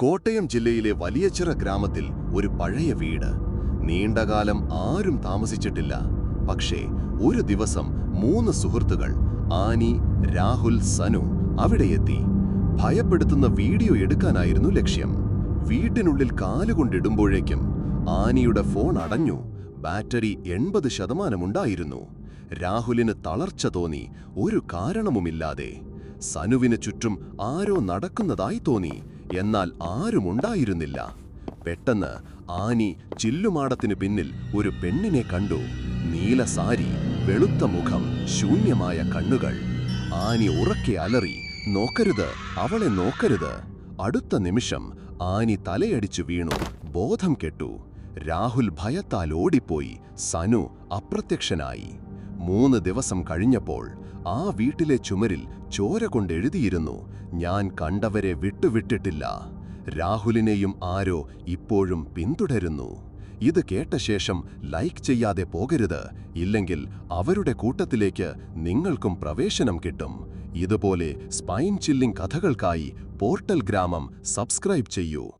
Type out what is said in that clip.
കോട്ടയം ജില്ലയിലെ വലിയച്ചിറ ഗ്രാമത്തിൽ ഒരു പഴയ വീട്. നീണ്ടകാലം ആരും താമസിച്ചിട്ടില്ല. പക്ഷേ ഒരു ദിവസം മൂന്ന് സുഹൃത്തുകൾ ആനി രാഹുൽ സനു അവിടെയെത്തി ഭയപ്പെടുത്തുന്ന വീഡിയോ എടുക്കാനായിരുന്നു ലക്ഷ്യം. വീട്ടിനുള്ളിൽ കാലുകൊണ്ടിടുമ്പോഴേക്കും ആനിയുടെ ഫോൺ അടഞ്ഞു. ബാറ്ററി എൺപത് ശതമാനമുണ്ടായിരുന്നു. രാഹുലിന് തളർച്ച തോന്നി. ഒരു കാരണവുമില്ലാതെ. സനുവിന് ചുറ്റും ആരോ നടക്കുന്നതായി തോന്നി. എന്നാൽ ആരുമുണ്ടായിരുന്നില്ല പെട്ടെന്ന് ആനി ചില്ലുമാടത്തിനു പിന്നിൽ ഒരു പെണ്ണിനെ കണ്ടു. നീല സാരി വെളുത്ത മുഖം ശൂന്യമായ കണ്ണുകൾ. ആനി ഉറക്കെ അലറി നോക്കരുത് അവളെ നോക്കരുത്. അടുത്ത നിമിഷം ആനി തലയടിച്ചു വീണു ബോധം കെട്ടു. രാഹുൽ ഭയത്താൽ ഓടിപ്പോയി സനു അപ്രത്യക്ഷനായി. മൂന്ന് ദിവസം കഴിഞ്ഞപ്പോൾ ആ വീട്ടിലെ ചുമരിൽ ചോര കൊണ്ടെഴുതിയിരുന്നു. ഞാൻ കണ്ടവരെ വിട്ടുവിട്ടിട്ടില്ല. രാഹുലിനെയും ആരോ ഇപ്പോഴും പിന്തുടരുന്നു. ഇത് കേട്ട ശേഷം ലൈക്ക് ചെയ്യാതെ പോകരുത്. ഇല്ലെങ്കിൽ അവരുടെ കൂട്ടത്തിലേക്ക് നിങ്ങൾക്കും പ്രവേശനം കിട്ടും. ഇതുപോലെ സ്പൈൻ ചില്ലിംഗ് കഥകൾക്കായി പോർട്ടൽ ഗ്രാമം സബ്സ്ക്രൈബ് ചെയ്യൂ.